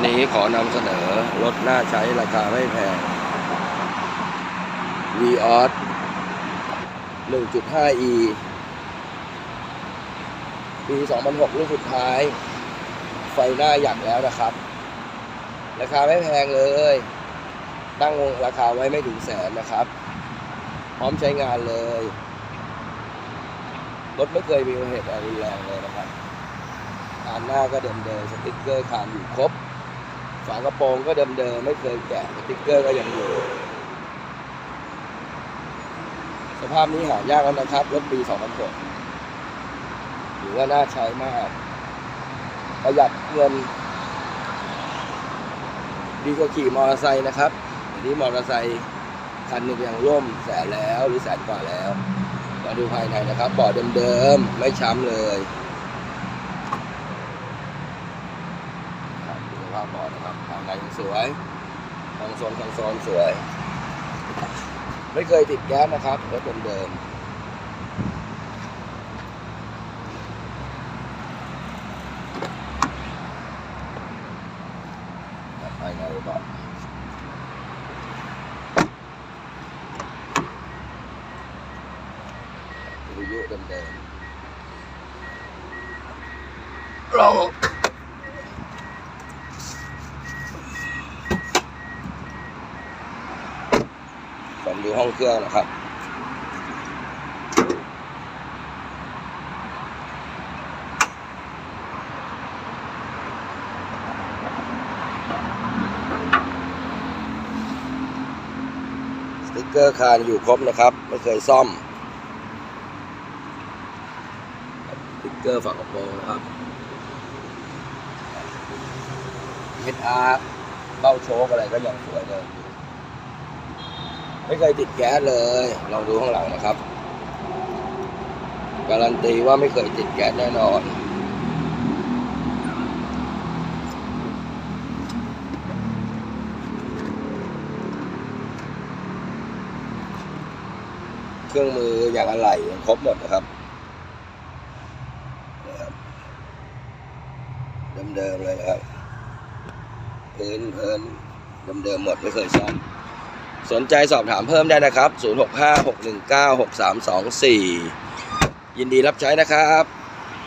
วันนี้ขอนำเสนอรถน่าใช้ราคาไม่แพง v ีออส 1.5e ปี 2006 รุ่นสุดท้าย ไฟหน้าหยักแล้วนะครับ ราคาไม่แพงเลย ตั้งราคาไว้ไม่ถึงแสนนะครับ พร้อมใช้งานเลย รถไม่เคยมีเหตุอะไรแรงเลยนะครับคานหน้าก็เดิมๆสติ๊กเกอร์คานอยู่ครบ ฝากระโปรงก็เดิมๆไม่เคยแกะสติ๊กเกอร์ก็ยังอยู่สภาพนี้หายากแล้วนะครับรถปี2006ถือว่าน่าใช้มาก ประหยัดเงิน ดีกว่าขี่มอเตอร์ไซค์นะครับเดี๋ยวนี้มอเตอร์ไซค์คันหนึงยังร่วมแสนแล้วหรือแสนกว่าแล้ว มาดูภายในนะครับบาะเดิมๆไม่ช้ำเลยครับดูสภาพเบาะนะ ครับภายในสวยคอนโซลคอนโซลสวย ไม่เคยติดแก๊สนะครับรถเดิมๆภายในเบาะวิทยุเดิมๆเรา ผมดูห้องเครื่องนะครับสติ๊กเกอร์คานอยู่ครบนะครับ ไม่เคยซ่อมสติ๊กเกอร์ฝากระโปรงนะครับเฮดอาร์เบ้าโชกอะไรก็ยังสวยเลย ไม่เคยติดแก๊สเลย ลองดูข้างหลังนะครับ การันตีว่าไม่เคยติดแก๊สแน่นอนเครื่องมืออย่างอะไรครบหมดนะครับ เดิมๆเลยนะครับ พื้นเพลินเดิมๆหมดไม่เคยซ่อม สนใจสอบถามเพิ่มได้นะครับ 0656196324 ยินดีรับใช้นะครับ